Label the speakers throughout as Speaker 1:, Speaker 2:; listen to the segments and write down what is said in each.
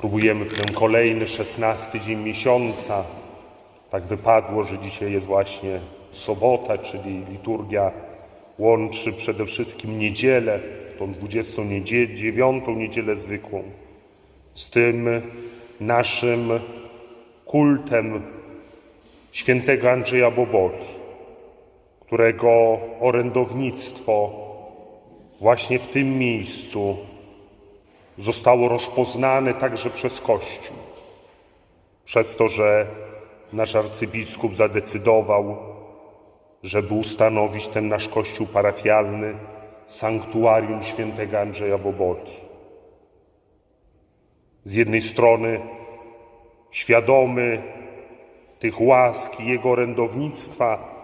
Speaker 1: Próbujemy w ten kolejny, szesnasty dzień miesiąca. Tak wypadło, że dzisiaj jest właśnie sobota, czyli liturgia łączy przede wszystkim niedzielę, tą 29 niedzielę zwykłą, z tym naszym kultem świętego Andrzeja Boboli, którego orędownictwo właśnie w tym miejscu zostało rozpoznane także przez Kościół. Przez to, że nasz arcybiskup zadecydował, żeby ustanowić ten nasz kościół parafialny sanktuarium świętego Andrzeja Boboli. Z jednej strony świadomy tych łask i jego orędownictwa,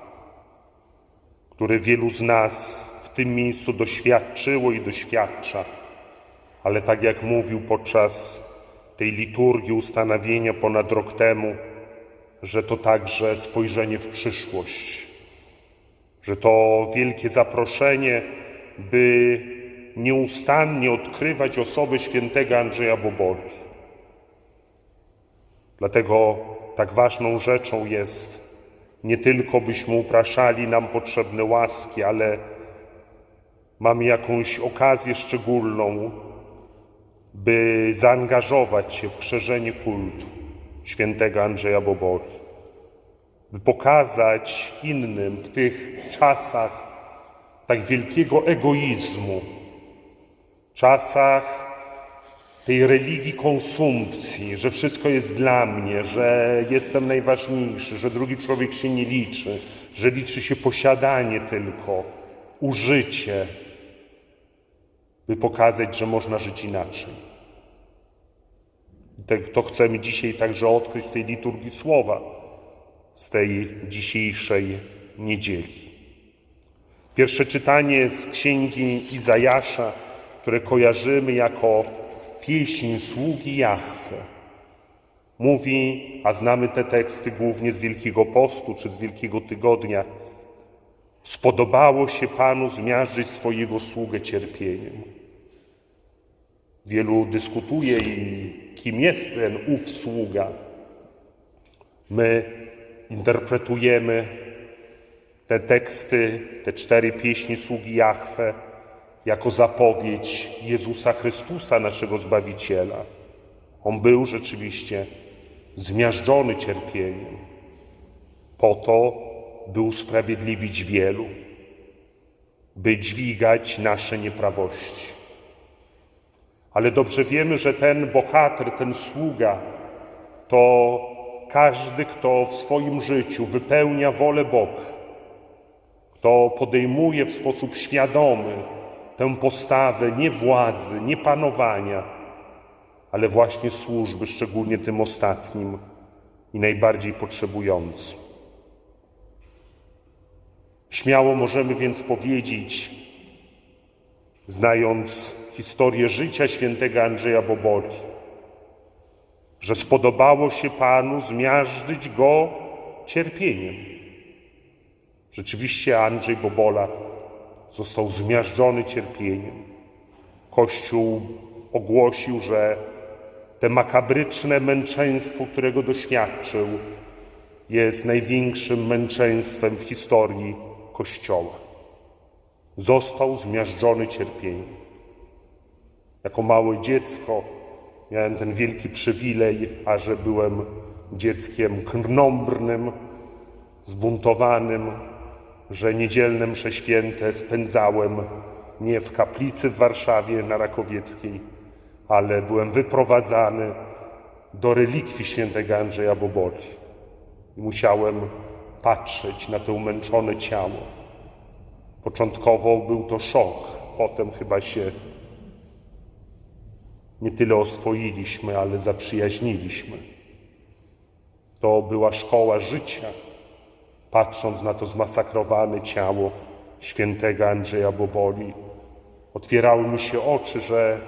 Speaker 1: które wielu z nas w tym miejscu doświadczyło i doświadcza, ale tak jak mówił podczas tej liturgii ustanowienia ponad rok temu, że to także spojrzenie w przyszłość, że to wielkie zaproszenie, by nieustannie odkrywać osobę świętego Andrzeja Boboli. Dlatego tak ważną rzeczą jest nie tylko byśmy upraszali nam potrzebne łaski, ale mamy jakąś okazję szczególną, by zaangażować się w krzeżenie kultu świętego Andrzeja Boboli, by pokazać innym w tych czasach tak wielkiego egoizmu, czasach tej religii konsumpcji, że wszystko jest dla mnie, że jestem najważniejszy, że drugi człowiek się nie liczy, że liczy się posiadanie tylko, użycie, by pokazać, że można żyć inaczej. Tak To chcemy dzisiaj także odkryć w tej liturgii słowa z tej dzisiejszej niedzieli. Pierwsze czytanie z księgi Izajasza, które kojarzymy jako pieśń sługi Jahwe. Mówi, a znamy te teksty głównie z Wielkiego Postu czy z Wielkiego Tygodnia, spodobało się Panu zmiażdżyć swojego sługę cierpieniem. Wielu dyskutuje i kim jest ten ów sługa. My interpretujemy te teksty, te cztery pieśni sługi Jahwe jako zapowiedź Jezusa Chrystusa, naszego Zbawiciela. On był rzeczywiście zmiażdżony cierpieniem, po to, by usprawiedliwić wielu, by dźwigać nasze nieprawości. Ale dobrze wiemy, że ten bohater, ten sługa, to każdy, kto w swoim życiu wypełnia wolę Boga, kto podejmuje w sposób świadomy tę postawę nie władzy, nie panowania, ale właśnie służby, szczególnie tym ostatnim i najbardziej potrzebującym. Śmiało możemy więc powiedzieć, znając historię życia świętego Andrzeja Boboli, że spodobało się Panu zmiażdżyć go cierpieniem. Rzeczywiście Andrzej Bobola został zmiażdżony cierpieniem. Kościół ogłosił, że te makabryczne męczeństwo, którego doświadczył, jest największym męczeństwem w historii Kościoła. Został zmiażdżony cierpieniem. Jako małe dziecko miałem ten wielki przywilej, a że byłem dzieckiem krnąbrnym, zbuntowanym, że niedzielne msze święte spędzałem nie w kaplicy w Warszawie na Rakowieckiej, ale byłem wyprowadzany do relikwii świętego Andrzeja Boboli. I musiałem patrzeć na to umęczone ciało. Początkowo był to szok, potem chyba się nie tyle oswoiliśmy, ale zaprzyjaźniliśmy. To była szkoła życia, patrząc na to zmasakrowane ciało świętego Andrzeja Boboli. Otwierały mi się oczy, że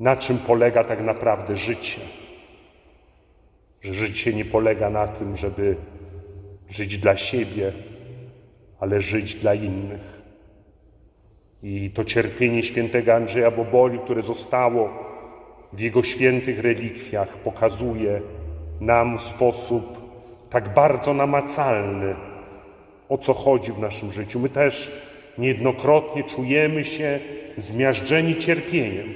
Speaker 1: na czym polega tak naprawdę życie. Że życie nie polega na tym, żeby żyć dla siebie, ale żyć dla innych. I to cierpienie świętego Andrzeja Boboli, które zostało w Jego świętych relikwiach pokazuje nam w sposób tak bardzo namacalny, o co chodzi w naszym życiu. My też niejednokrotnie czujemy się zmiażdżeni cierpieniem.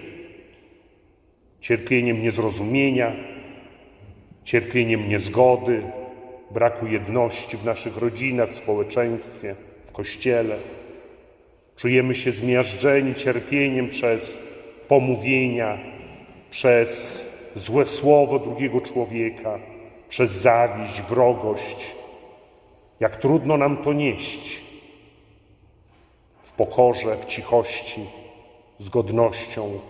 Speaker 1: Cierpieniem niezrozumienia, cierpieniem niezgody, braku jedności w naszych rodzinach, w społeczeństwie, w kościele. Czujemy się zmiażdżeni cierpieniem przez pomówienia, przez złe słowo drugiego człowieka, przez zawiść, wrogość. Jak trudno nam to nieść w pokorze, w cichości, z godnością.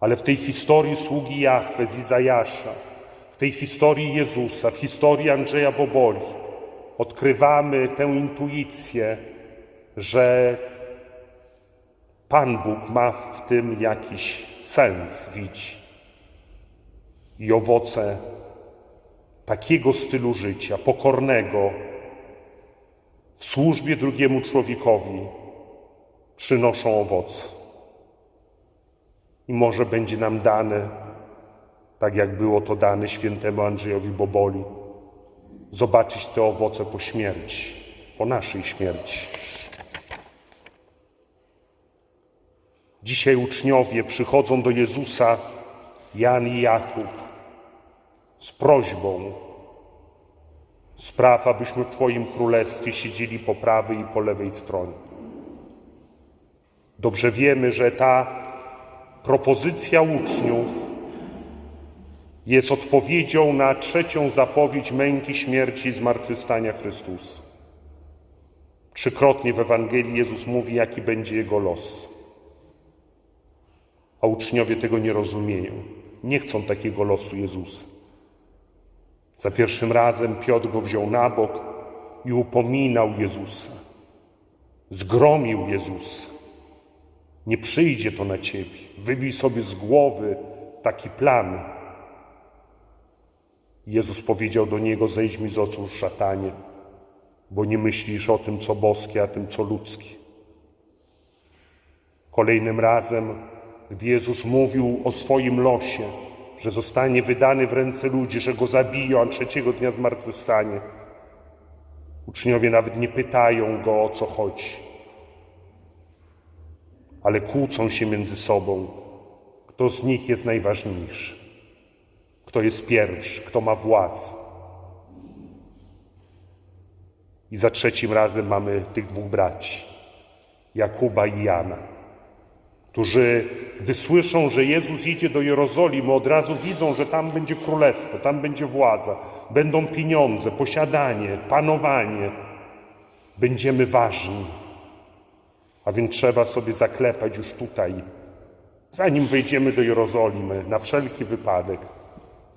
Speaker 1: Ale w tej historii sługi Jahwe z Izajasza, w tej historii Jezusa, w historii Andrzeja Boboli odkrywamy tę intuicję, że Pan Bóg ma w tym jakiś sens, widzi. I owoce takiego stylu życia, pokornego, w służbie drugiemu człowiekowi, przynoszą owoce. I może będzie nam dane, tak jak było to dane świętemu Andrzejowi Boboli, zobaczyć te owoce po śmierci, po naszej śmierci. Dzisiaj uczniowie przychodzą do Jezusa, Jan i Jakub, z prośbą: spraw, abyśmy w Twoim królestwie siedzieli po prawej i po lewej stronie. Dobrze wiemy, że ta propozycja uczniów jest odpowiedzią na trzecią zapowiedź męki, śmierci i zmartwychwstania Chrystusa. Trzykrotnie w Ewangelii Jezus mówi, jaki będzie jego los. A uczniowie tego nie rozumieją. Nie chcą takiego losu Jezusa. Za pierwszym razem Piotr go wziął na bok i upominał Jezusa. Zgromił Jezusa. Nie przyjdzie to na ciebie. Wybij sobie z głowy taki plan. Jezus powiedział do niego: Zejdź mi z oczu, szatanie, bo nie myślisz o tym, co boskie, a tym, co ludzkie. Kolejnym razem, gdy Jezus mówił o swoim losie, że zostanie wydany w ręce ludzi, że go zabiją, a trzeciego dnia zmartwychwstanie, uczniowie nawet nie pytają go o co chodzi, ale kłócą się między sobą, kto z nich jest najważniejszy, kto jest pierwszy, kto ma władzę. I za trzecim razem mamy tych dwóch braci, Jakuba i Jana, którzy, gdy słyszą, że Jezus idzie do Jerozolimy, od razu widzą, że tam będzie królestwo, tam będzie władza, będą pieniądze, posiadanie, panowanie. Będziemy ważni. A więc trzeba sobie zaklepać już tutaj, zanim wejdziemy do Jerozolimy, na wszelki wypadek,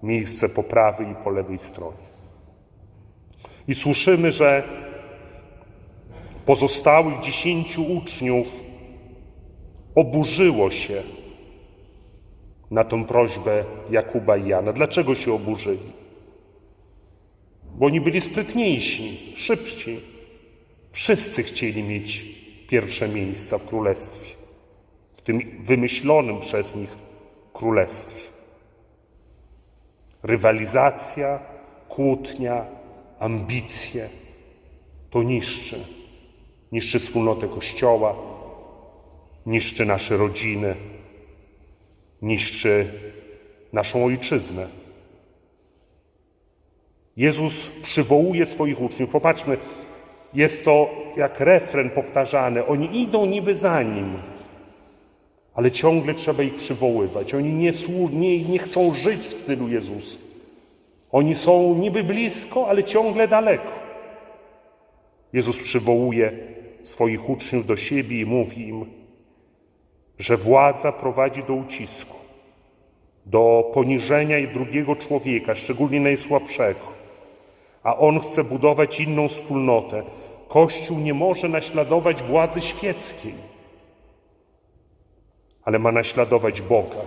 Speaker 1: miejsce po prawej i po lewej stronie. I słyszymy, że pozostałych dziesięciu uczniów oburzyło się na tą prośbę Jakuba i Jana. Dlaczego się oburzyli? Bo oni byli sprytniejsi, szybsi. Wszyscy chcieli mieć pierwsze miejsca w królestwie, w tym wymyślonym przez nich królestwie. Rywalizacja, kłótnia, ambicje to niszczy. Niszczy wspólnotę Kościoła, niszczy nasze rodziny, niszczy naszą ojczyznę. Jezus przywołuje swoich uczniów. Popatrzmy, jest to jak refren powtarzany. Oni idą niby za nim, ale ciągle trzeba ich przywoływać. Oni nie, nie, nie chcą żyć w stylu Jezusa. Oni są niby blisko, ale ciągle daleko. Jezus przywołuje swoich uczniów do siebie i mówi im, że władza prowadzi do ucisku, do poniżenia drugiego człowieka, szczególnie najsłabszego. A on chce budować inną wspólnotę. Kościół nie może naśladować władzy świeckiej, ale ma naśladować Boga.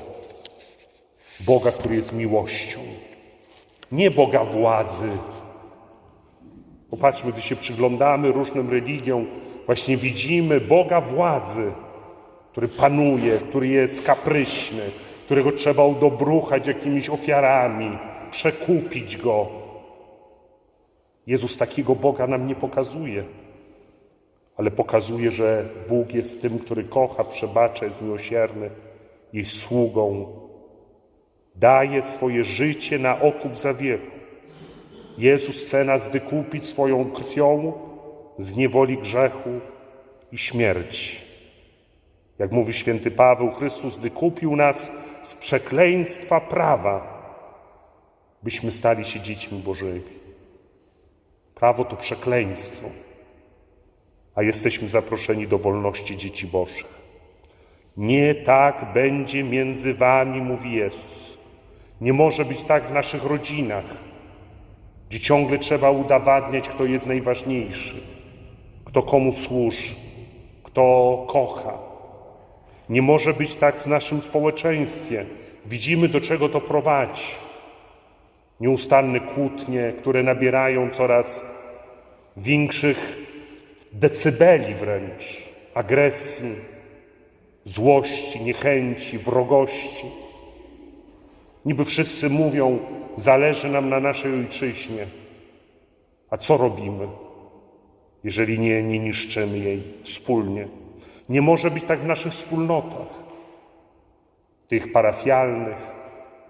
Speaker 1: Boga, który jest miłością. Nie Boga władzy. Popatrzmy, gdy się przyglądamy różnym religiom, właśnie widzimy Boga władzy który panuje, który jest kapryśny, którego trzeba udobruchać jakimiś ofiarami, przekupić go. Jezus takiego Boga nam nie pokazuje, ale pokazuje, że Bóg jest tym, który kocha, przebacza, jest miłosierny, jest sługą, daje swoje życie na okup za wielu. Jezus chce nas wykupić swoją krwią z niewoli grzechu i śmierci. Jak mówi święty Paweł, Chrystus wykupił nas z przekleństwa prawa, byśmy stali się dziećmi Bożymi. Prawo to przekleństwo, a jesteśmy zaproszeni do wolności dzieci Bożych. Nie tak będzie między wami, mówi Jezus. Nie może być tak w naszych rodzinach, gdzie ciągle trzeba udowadniać, kto jest najważniejszy, kto komu służy, kto kocha. Nie może być tak w naszym społeczeństwie. Widzimy, do czego to prowadzi. Nieustanne kłótnie, które nabierają coraz większych decybeli wręcz, agresji, złości, niechęci, wrogości. Niby wszyscy mówią, zależy nam na naszej ojczyźnie. A co robimy, jeżeli nie, nie niszczymy jej wspólnie? Nie może być tak w naszych wspólnotach, tych parafialnych,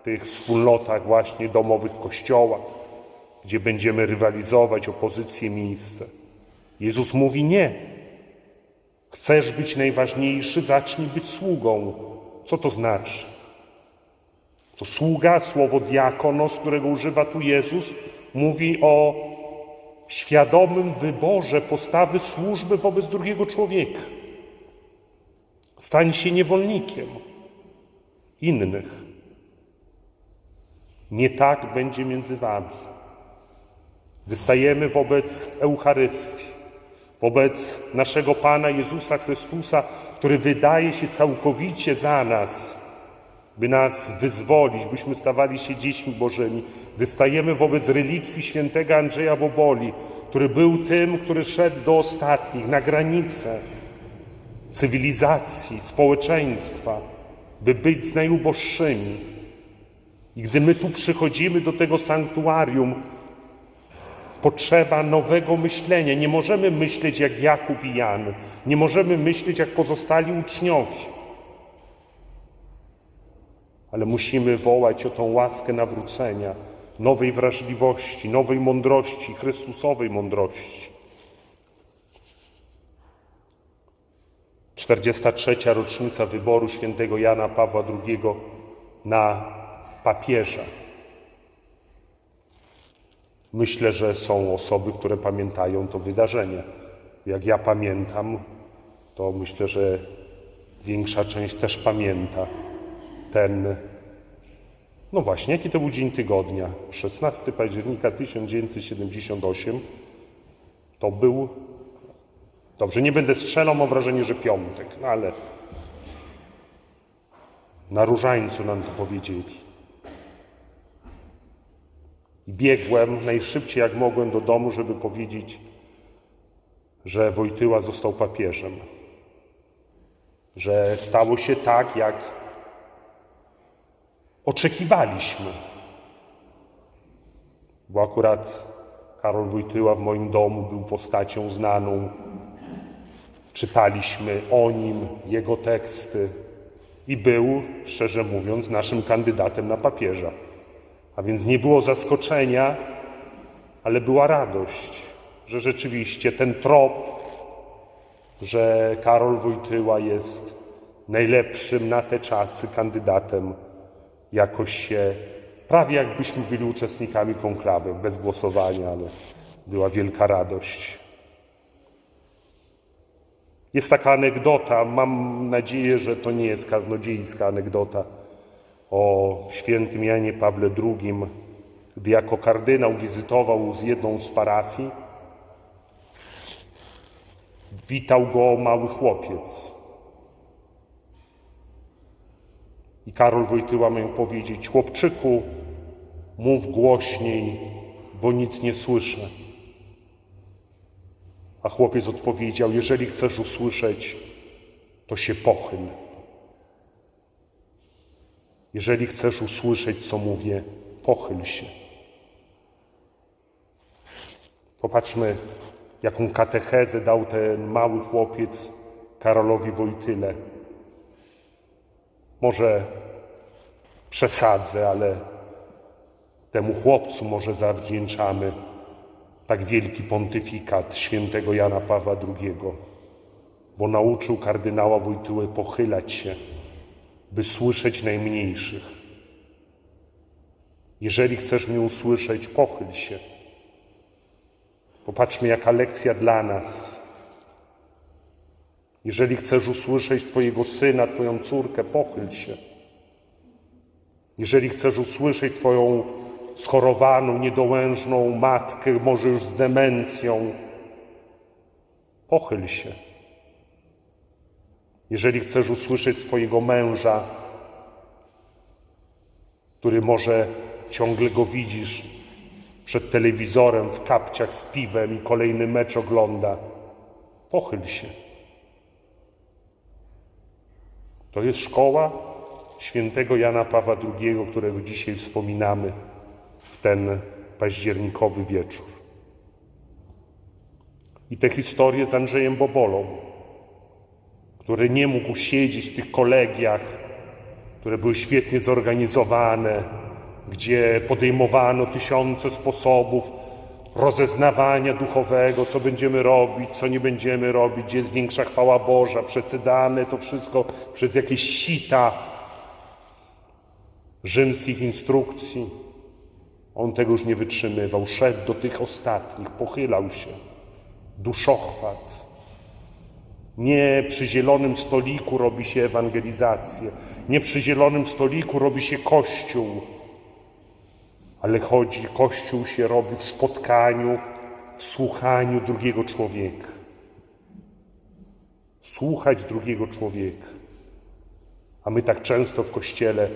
Speaker 1: tych wspólnotach właśnie domowych kościołach, gdzie będziemy rywalizować o pozycję, miejsce. Jezus mówi nie. Chcesz być najważniejszy, zacznij być sługą. Co to znaczy? To sługa, słowo diakonos, którego używa tu Jezus, mówi o świadomym wyborze postawy służby wobec drugiego człowieka. Stań się niewolnikiem innych. Nie tak będzie między wami. Gdy stajemy wobec Eucharystii, wobec naszego Pana Jezusa Chrystusa, który wydaje się całkowicie za nas, by nas wyzwolić, byśmy stawali się dziećmi Bożymi, gdy stajemy wobec relikwii świętego Andrzeja Boboli, który był tym, który szedł do ostatnich, na granicę cywilizacji, społeczeństwa, by być z najuboższymi. I gdy my tu przychodzimy do tego sanktuarium, potrzeba nowego myślenia. Nie możemy myśleć jak Jakub i Jan, nie możemy myśleć jak pozostali uczniowie ale musimy wołać o tą łaskę nawrócenia, nowej wrażliwości, nowej mądrości, Chrystusowej mądrości. 43. rocznica wyboru świętego Jana Pawła II na papieża. Myślę, że są osoby, które pamiętają to wydarzenie. Jak ja pamiętam, to myślę, że większa część też pamięta ten, no właśnie, jaki to był dzień tygodnia? 16 października 1978 to był, dobrze, nie będę strzelał, mam wrażenie, że piątek, no ale na różańcu nam to powiedzieli. Biegłem najszybciej jak mogłem do domu, żeby powiedzieć, że Wojtyła został papieżem. Że stało się tak, jak oczekiwaliśmy. Bo akurat Karol Wojtyła w moim domu był postacią znaną. Czytaliśmy o nim, jego teksty i był, szczerze mówiąc, naszym kandydatem na papieża. A więc nie było zaskoczenia, ale była radość, że rzeczywiście ten trop, że Karol Wojtyła jest najlepszym na te czasy kandydatem jakoś się, prawie jakbyśmy byli uczestnikami konklawy, bez głosowania, ale była wielka radość. Jest taka anegdota, mam nadzieję, że to nie jest kaznodziejska anegdota, o świętym Janie Pawle II, gdy jako kardynał wizytował z jedną z parafii, witał go mały chłopiec. I Karol Wojtyła miał powiedzieć: Chłopczyku, mów głośniej, bo nic nie słyszę. A chłopiec odpowiedział: Jeżeli chcesz usłyszeć, to się pochyl. Jeżeli chcesz usłyszeć, co mówię, pochyl się. Popatrzmy, jaką katechezę dał ten mały chłopiec Karolowi Wojtyle. Może przesadzę, ale temu chłopcu może zawdzięczamy tak wielki pontyfikat świętego Jana Pawła II, bo nauczył kardynała Wojtyłę pochylać się, by słyszeć najmniejszych. Jeżeli chcesz mnie usłyszeć, pochyl się. Popatrzmy, jaka lekcja dla nas. Jeżeli chcesz usłyszeć Twojego syna, Twoją córkę, pochyl się. Jeżeli chcesz usłyszeć Twoją schorowaną, niedołężną matkę, może już z demencją, pochyl się. Jeżeli chcesz usłyszeć swojego męża, który może ciągle go widzisz przed telewizorem w kapciach z piwem i kolejny mecz ogląda, pochyl się. To jest szkoła świętego Jana Pawła II, którego dzisiaj wspominamy ten październikowy wieczór. I te historie z Andrzejem Bobolą, który nie mógł siedzieć w tych kolegiach, które były świetnie zorganizowane, gdzie podejmowano tysiące sposobów rozeznawania duchowego, co będziemy robić, co nie będziemy robić, gdzie jest większa chwała Boża, przecedane to wszystko przez jakieś sita rzymskich instrukcji. On tego już nie wytrzymywał, szedł do tych ostatnich, pochylał się. Duszochwat. Nie przy zielonym stoliku robi się ewangelizację, nie przy zielonym stoliku robi się kościół, ale chodzi, kościół się robi w spotkaniu, w słuchaniu drugiego człowieka. Słuchać drugiego człowieka. A my tak często w kościele,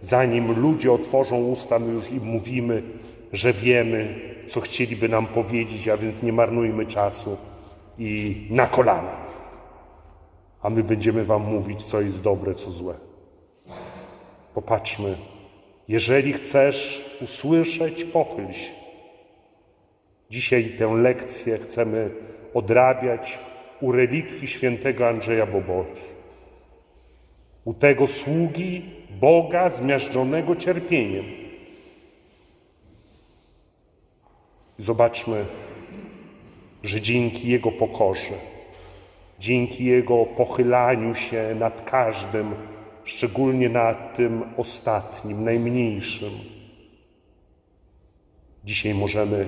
Speaker 1: zanim ludzie otworzą usta, my już im mówimy, że wiemy, co chcieliby nam powiedzieć, a więc nie marnujmy czasu i na kolana. A my będziemy Wam mówić, co jest dobre, co złe. Popatrzmy, jeżeli chcesz usłyszeć, pochyl się. Dzisiaj tę lekcję chcemy odrabiać u relikwii świętego Andrzeja Boboli. U tego sługi Boga zmiażdżonego cierpieniem. Zobaczmy, że dzięki Jego pokorze, dzięki Jego pochylaniu się nad każdym, szczególnie nad tym ostatnim, najmniejszym, dzisiaj możemy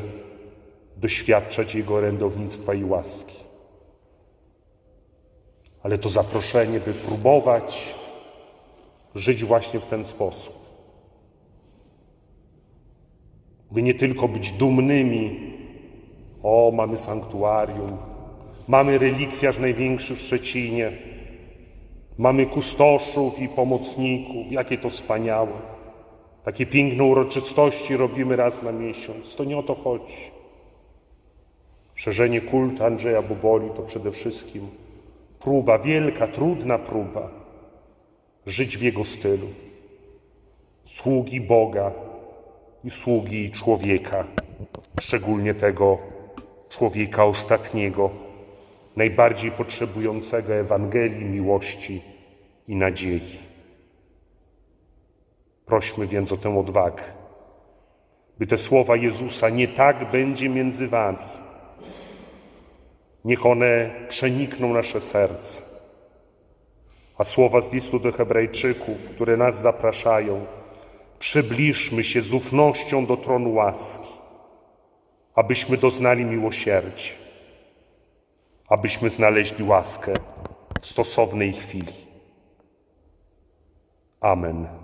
Speaker 1: doświadczać Jego orędownictwa i łaski. Ale to zaproszenie, by próbować żyć właśnie w ten sposób. By nie tylko być dumnymi, o, mamy sanktuarium, mamy relikwiarz największy w Szczecinie, mamy kustoszów i pomocników, jakie to wspaniałe. Takie piękne uroczystości robimy raz na miesiąc. To nie o to chodzi. Szerzenie kultu Andrzeja Boboli to przede wszystkim próba, wielka, trudna próba żyć w jego stylu. Sługi Boga i sługi człowieka, szczególnie tego człowieka ostatniego, najbardziej potrzebującego Ewangelii, miłości i nadziei. Prośmy więc o tę odwagę, by te słowa Jezusa nie tak będzie między wami. Niech one przenikną nasze serce. A słowa z listu do Hebrajczyków, które nas zapraszają, przybliżmy się z ufnością do tronu łaski, abyśmy doznali miłosierdzia, abyśmy znaleźli łaskę w stosownej chwili. Amen.